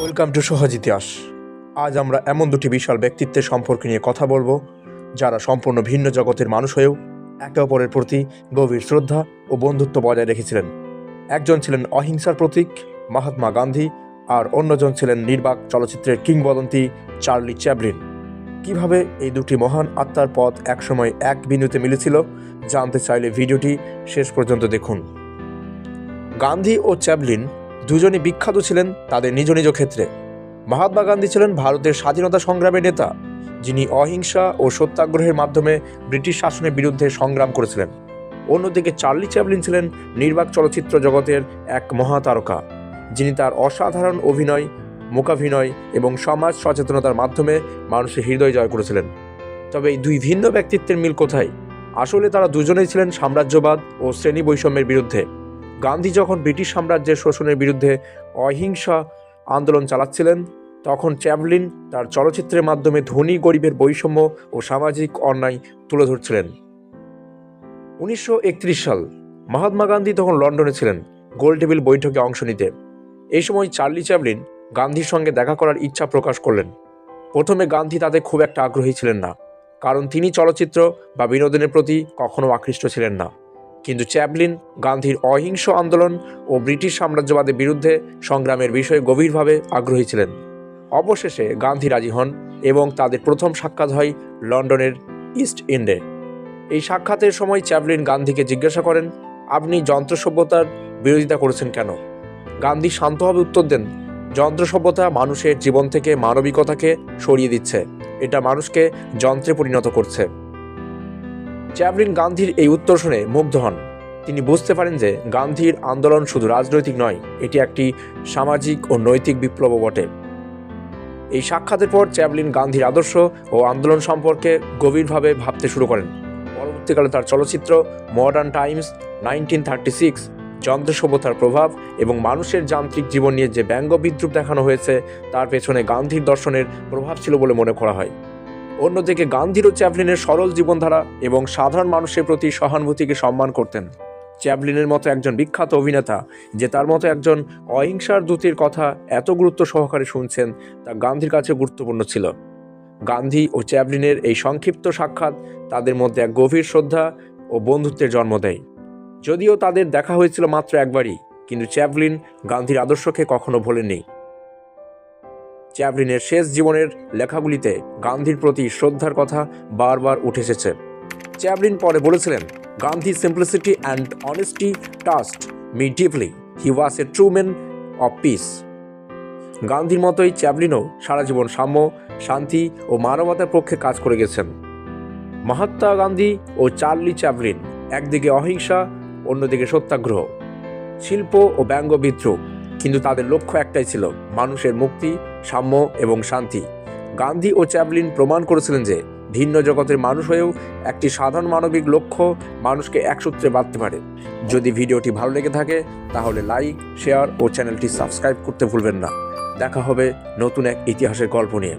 Welcome to সহজ ইতিহাস আজ আমরা এমন দুটি বিশাল ব্যক্তিত্বের সম্পর্কে নিয়ে কথা বলব, যারা সম্পূর্ণ ভিন্ন জগতের মানুষ হয়েও একে অপরের প্রতি গভীর শ্রদ্ধা ও বন্ধুত্ব বজায় রেখেছিলেন। একজন ছিলেন অহিংসার প্রতীক, মহাত্মা গান্ধী, আর অন্যজন ছিলেন নির্বাক চলচ্চিত্রের কিংবদন্তি চার্লি চ্যাপলিন। কীভাবে এই দুটি মহান আত্মার পথ একসময় এক বিন্দুতে মিলেছিল, জানতে চাইলে ভিডিওটি শেষ পর্যন্ত দেখুন। গান্ধী ও চ্যাপলিন দুজনই বিখ্যাত ছিলেন তাদের নিজ নিজ ক্ষেত্রে। মহাত্মা গান্ধী ছিলেন ভারতের স্বাধীনতা সংগ্রামের নেতা, যিনি অহিংসা ও সত্যাগ্রহের মাধ্যমে ব্রিটিশ শাসনের বিরুদ্ধে সংগ্রাম করেছিলেন। অন্যদিকে চার্লি চ্যাপলিন ছিলেন নির্বাক চলচ্চিত্র জগতের এক মহাতারকা, যিনি তার অসাধারণ অভিনয় মূকাভিনয় এবং সমাজ সচেতনতার মাধ্যমে মানুষের হৃদয় জয় করেছিলেন। তবে এই দুই ভিন্ন ব্যক্তিত্বের মিল কোথায়? আসলে তারা দুজনেই ছিলেন সাম্রাজ্যবাদ ও শ্রেণি বৈষম্যের বিরুদ্ধে। গান্ধী যখন ব্রিটিশ সাম্রাজ্যের শোষণের বিরুদ্ধে অহিংসা আন্দোলন চালাচ্ছিলেন, তখন চ্যাপলিন তার চলচ্চিত্রের মাধ্যমে ধনী গরিবের বৈষম্য ও সামাজিক অন্যায় তুলে ধরছিলেন। উনিশশো একত্রিশ সাল মহাত্মা গান্ধী তখন লন্ডনে ছিলেন, গোল টেবিল বৈঠকে অংশ নিতে। এই সময় চার্লি চ্যাপলিন গান্ধীর সঙ্গে দেখা করার ইচ্ছা প্রকাশ করলেন। প্রথমে গান্ধী তাতে খুব একটা আগ্রহী ছিলেন না, কারণ তিনি চলচ্চিত্র বা বিনোদনের প্রতি কখনো আকৃষ্ট ছিলেন না। কিন্তু চ্যাপলিন, গান্ধীর অহিংস আন্দোলন ও ব্রিটিশ সাম্রাজ্যবাদের বিরুদ্ধে সংগ্রামের বিষয়ে গভীরভাবে আগ্রহী ছিলেন। অবশেষে গান্ধী রাজি হন এবং তাদের প্রথম সাক্ষাৎ হয় লন্ডনের ইস্ট ইন্ডে। এই সাক্ষাতের সময় চ্যাপলিন গান্ধীকে জিজ্ঞাসা করেন, আপনি যন্ত্র সভ্যতার বিরোধিতা করেছেন কেন? গান্ধী শান্তভাবে উত্তর দেন, যন্ত্র সভ্যতা মানুষের জীবন থেকে মানবিকতাকে সরিয়ে দিচ্ছে। এটা মানুষকে যন্ত্রে পরিণত করছে। চ্যাপলিন গান্ধীর এই উত্তর শুনে মুগ্ধ হন। তিনি বুঝতে পারেন যে গান্ধীর আন্দোলন শুধু রাজনৈতিক নয়, এটি একটি সামাজিক ও নৈতিক বিপ্লবও বটে। এই সাক্ষাতের পর চ্যাপলিন গান্ধীর আদর্শ ও আন্দোলন সম্পর্কে গভীরভাবে ভাবতে শুরু করেন। পরবর্তীকালে তার চলচ্চিত্র Modern Times, nineteen thirty six, যন্ত্র সভ্যতার প্রভাব এবং মানুষের যান্ত্রিক জীবন নিয়ে যে ব্যঙ্গ বিদ্রুপ দেখানো হয়েছে, তার পেছনে গান্ধীর দর্শনের প্রভাব ছিল বলে মনে করা হয়। অন্যদিকে গান্ধীর ও চ্যাপলিনের সরল জীবনধারা এবং সাধারণ মানুষের প্রতি সহানুভূতিকে সম্মান করতেন। চ্যাপলিনের মতো একজন বিখ্যাত অভিনেতা যে তার মতো একজন অহিংসার দূতের কথা এত গুরুত্ব সহকারে শুনছেন তা গান্ধীর কাছে গুরুত্বপূর্ণ ছিল। গান্ধী ও চ্যাপলিনের এই সংক্ষিপ্ত সাক্ষাৎ তাদের মধ্যে এক গভীর শ্রদ্ধা ও বন্ধুত্বের জন্ম দেয়। যদিও তাদের দেখা হয়েছিল মাত্র একবারই, কিন্তু চ্যাপলিন গান্ধীর আদর্শকে কখনো ভোলেননি। চ্যাপলিনের শেষ জীবনের লেখাগুলিতে গান্ধীর প্রতি শ্রদ্ধার কথা বারবার উঠে এসেছে। চ্যাপলিন পরে বলেছিলেন, Gandhi simplicity and honesty touched me deeply he was a true man of peace গান্ধীর মতোই চ্যাপলিনও সারা জীবন সাম্য, শান্তি ও মানবতার পক্ষে কাজ করে গেছেন। মহাত্মা গান্ধী ও চার্লি চ্যাপলিন একদিকে অহিংসা, অন্যদিকে সত্যাগ্রহ। শিল্প ও ব্যঙ্গ বিদ্রোহ, কিন্তু তাদের লক্ষ্য একটাই ছিল, মানুষের মুক্তি সাম্য এবং শান্তি। গান্ধী ও চ্যাপলিন প্রমাণ করেছিলেন যে ভিন্ন জগতের মানুষ হয়েও একটি সাধারণ মানবিক লক্ষ্য মানুষকে একসূত্রে বাঁধতে পারে। যদি ভিডিওটি ভালো লেগে থাকে, তাহলে লাইক, শেয়ার ও চ্যানেলটি সাবস্ক্রাইব করতে ভুলবেন না। দেখা হবে নতুন এক ইতিহাসের গল্প নিয়ে।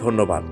ধন্যবাদ।